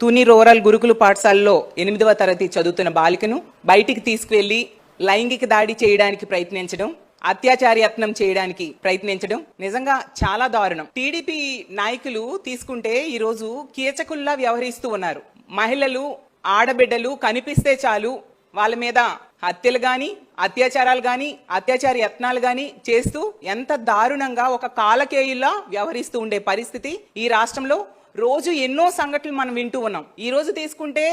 Tuni rural గురుకుల పాఠశాలలో ఎనిమిదవ తరగతి చదువుతున్న బాలికను బయటికి తీసుకువెళ్ళి లైంగిక దాడి చేయడానికి ప్రయత్నించడం అత్యాచారయత్నం చేయడానికి ప్రయత్నించడం నిజంగా చాలా దారుణం. టీడీపీ నాయకులు తీసుకుంటే ఈరోజు కీచకుల్లా వ్యవహరిస్తూ ఉన్నారు. మహిళలు ఆడబిడ్డలు కనిపిస్తే చాలు వాళ్ళ మీద హత్యలు కానీ అత్యాచారాలు కానీ అత్యాచార యత్నాలు కానీ చేస్తూ ఎంత దారుణంగా ఒక కాలకేయుల్లా వ్యవహరిస్తూ ఉండే పరిస్థితి ఈ రాష్ట్రంలో. రోజు ఎన్నో సంఘటనలు మనం వింటూ ఉన్నాం. ఈ రోజు తీసుకుంటే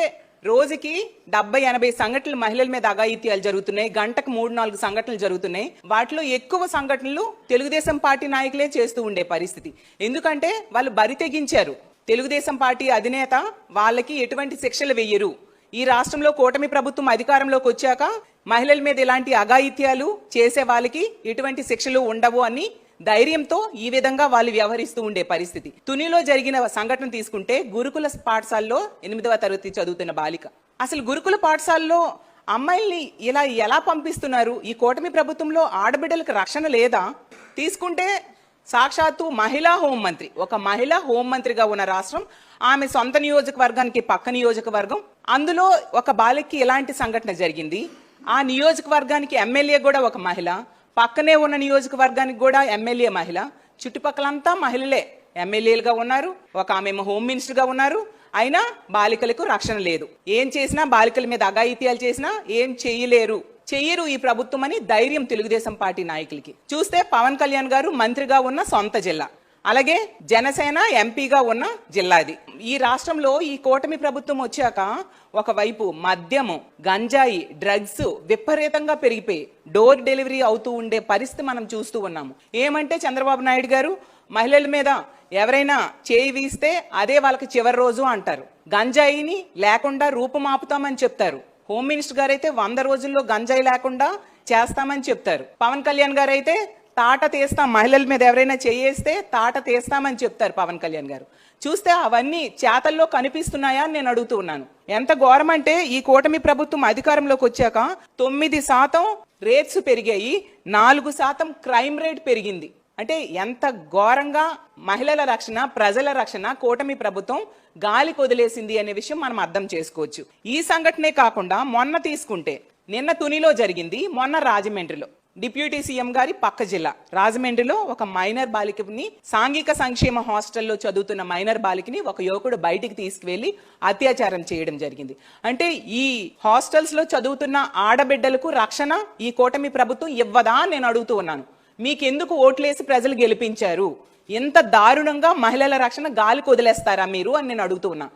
రోజుకి డెబ్బై ఎనభై సంఘటనలు మహిళల మీద అఘాయిత్యాలు జరుగుతున్నాయి. గంటకు మూడు నాలుగు సంఘటనలు జరుగుతున్నాయి. వాటిలో ఎక్కువ సంఘటనలు తెలుగుదేశం పార్టీ నాయకులే చేస్తూ ఉండే పరిస్థితి. ఎందుకంటే వాళ్ళు బరి తెగించారు. తెలుగుదేశం పార్టీ అధినేత వాళ్ళకి ఎటువంటి శిక్షలు వెయ్యరు ఈ రాష్ట్రంలో కూటమి ప్రభుత్వం అధికారంలోకి వచ్చాక మహిళల మీద ఇలాంటి అఘాయిత్యాలు చేసే వాళ్ళకి ఎటువంటి శిక్షలు ఉండవు అని ధైర్యంతో ఈ విధంగా వాళ్ళు వ్యవహరిస్తూ ఉండే పరిస్థితి. తునిలో జరిగిన సంఘటన తీసుకుంటే గురుకుల పాఠశాలలో ఎనిమిదవ తరగతి చదువుతున్న బాలిక. అసలు గురుకుల పాఠశాలలో అమ్మాయిల్ని ఇలా ఎలా పంపిస్తున్నారు? ఈ కూటమి ప్రభుత్వంలో ఆడబిడ్డలకు రక్షణ లేదా? తీసుకుంటే సాక్షాత్తు మహిళా హోంమంత్రి. ఒక మహిళా హోంమంత్రిగా ఉన్న రాష్ట్రం ఆమె సొంత నియోజకవర్గానికి పక్క నియోజకవర్గం. అందులో ఒక బాలికకి ఇలాంటి సంఘటన జరిగింది? ఆ నియోజకవర్గానికి ఎమ్మెల్యే కూడా ఒక మహిళ పక్కనే ఉన్న నియోజకవర్గానికి కూడా ఎమ్మెల్యే మహిళ. చుట్టుపక్కలంతా మహిళలే. ఎమ్మెల్యేలుగా ఉన్నారు ఒక ఆమె హోమ్ మినిస్టర్గా ఉన్నారు. అయినా బాలికలకు రక్షణ లేదు. ఏం చేసినా బాలికల మీద అఘాయిత్యాలు చేసినా ఏం చేయలేరు. చెయ్యరు ఈ ప్రభుత్వం అని ధైర్యం తెలుగుదేశం పార్టీ నాయకులకి. చూస్తే పవన్ కళ్యాణ్ గారు మంత్రిగా ఉన్న సొంత జిల్లా. అలాగే జనసేన ఎంపీగా ఉన్న జిల్లాది ఈ రాష్ట్రంలో ఈ కూటమి ప్రభుత్వం వచ్చాక ఒకవైపు మద్యము గంజాయి డ్రగ్స్ విపరీతంగా పెరిగిపోయి డోర్ డెలివరీ అవుతూ ఉండే పరిస్థితి మనం చూస్తూ ఉన్నాము. ఏమంటే చంద్రబాబు నాయుడు గారు మహిళల మీద ఎవరైనా చేయి వీస్తే అదే వాళ్ళకి చివరి రోజు అంటారు. గంజాయిని లేకుండా రూపుమాపుతామని చెప్తారు. హోమ్ మినిస్టర్ గారు అయితే వంద రోజుల్లో గంజాయి లేకుండా చేస్తామని చెప్తారు. పవన్ కళ్యాణ్ గారు అయితే తాట తీస్తాం మహిళల మీద ఎవరైనా చేయేస్తే తాట తీస్తామని చెప్తారు పవన్ కళ్యాణ్ గారు. చూస్తే అవన్నీ చేతల్లో కనిపిస్తున్నాయా అని నేను అడుగుతూ ఉన్నాను. ఎంత ఘోరం అంటే ఈ కూటమి ప్రభుత్వం అధికారంలోకి వచ్చాక తొమ్మిది శాతం రేట్స్ పెరిగాయి నాలుగు శాతం క్రైమ్ రేట్ పెరిగింది. అంటే ఎంత ఘోరంగా మహిళల రక్షణ ప్రజల రక్షణ కూటమి ప్రభుత్వం గాలి కొదిలేసింది అనే విషయం మనం అర్థం చేసుకోవచ్చు. ఈ సంఘటనే కాకుండా మొన్న తీసుకుంటే నిన్న తునిలో జరిగింది మొన్న రాజమండ్రిలో. డిప్యూటీ సీఎం గారి పక్క జిల్లా. రాజమండ్రిలో ఒక మైనర్ బాలికని సాంఘిక సంక్షేమ హాస్టల్లో చదువుతున్న మైనర్ బాలికని ఒక యువకుడు బయటికి తీసుకువెళ్ళి అత్యాచారం చేయడం జరిగింది. అంటే ఈ హాస్టల్స్లో చదువుతున్న ఆడబిడ్డలకు రక్షణ ఈ కూటమి ప్రభుత్వం ఇవ్వదా నేను అడుగుతూ ఉన్నాను. మీకెందుకు ఓట్లేసి ప్రజలు గెలిపించారు? ఎంత దారుణంగా మహిళల రక్షణ గాలికి వదిలేస్తారా మీరు అని నేను అడుగుతున్నా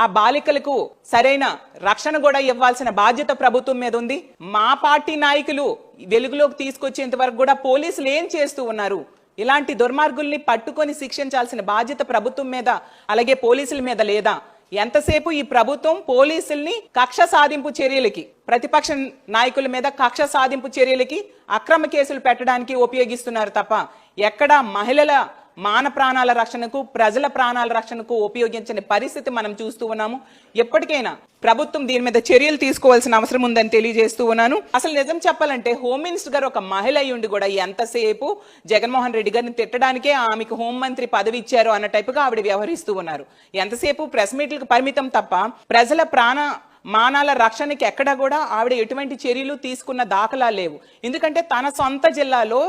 ఆ బాలికలకు సరైన రక్షణ కూడా ఇవ్వాల్సిన బాధ్యత ప్రభుత్వం మీద ఉంది. మా పార్టీ నాయకులు వెలుగులోకి తీసుకొచ్చేంత వరకు కూడా పోలీసులు ఏం చేస్తూ ఉన్నారు? ఇలాంటి దుర్మార్గుల్ని పట్టుకొని శిక్షించాల్సిన బాధ్యత ప్రభుత్వం మీద అలాగే పోలీసుల మీద లేదా? ఎంతసేపు ఈ ప్రభుత్వం పోలీసుల్ని కక్ష సాధింపు చర్యలకి ప్రతిపక్ష నాయకుల మీద కక్ష సాధింపు చర్యలకి అక్రమ కేసులు పెట్టడానికి ఉపయోగిస్తున్నారు తప్ప ఎక్కడ మహిళల మాన ప్రాణాల రక్షణకు ప్రజల ప్రాణాల రక్షణకు ఉపయోగించని పరిస్థితి మనం చూస్తూ ఉన్నాము. ఎప్పటికైనా ప్రభుత్వం దీని మీద చర్యలు తీసుకోవాల్సిన అవసరం ఉందని తెలియజేస్తూ ఉన్నాను. అసలు నిజం చెప్పాలంటే హోమ్ మినిస్టర్ గారు ఒక మహిళ అయి ఉండి కూడా ఎంతసేపు జగన్మోహన్ రెడ్డి గారిని తిట్టడానికే ఆమెకు హోంమంత్రి పదవి ఇచ్చారు అన్న టైపుగా ఆవిడ వ్యవహరిస్తూ ఉన్నారు. ఎంతసేపు ప్రెస్ మీట్లకు పరిమితం తప్ప ప్రజల ప్రాణ మానాల రక్షణకి ఎక్కడ కూడా ఆవిడ ఎటువంటి చర్యలు తీసుకున్న దాఖలా లేవు. ఎందుకంటే తన సొంత జిల్లాలో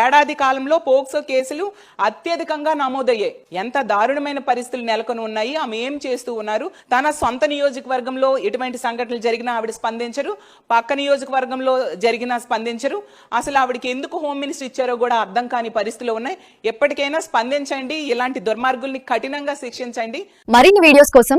ఏడాది కాలంలో పోక్సో కేసులు అత్యధికంగా నమోదయ్యాయి. ఎంత దారుణమైన పరిస్థితులు నెలకొని ఉన్నాయి ఆమె ఏం చేస్తూ ఉన్నారు? తన సొంత నియోజకవర్గంలో ఎటువంటి సంఘటనలు జరిగినా ఆవిడ స్పందించరు. పక్క నియోజకవర్గంలో జరిగినా స్పందించరు. అసలు ఆవిడకి ఎందుకు హోమ్ మినిస్టర్ ఇచ్చారో కూడా అర్థం కాని పరిస్థితులు ఉన్నాయి. ఎప్పటికైనా స్పందించండి. ఇలాంటి దుర్మార్గుల్ని కఠినంగా శిక్షించండి. మరిన్ని వీడియోస్ కోసం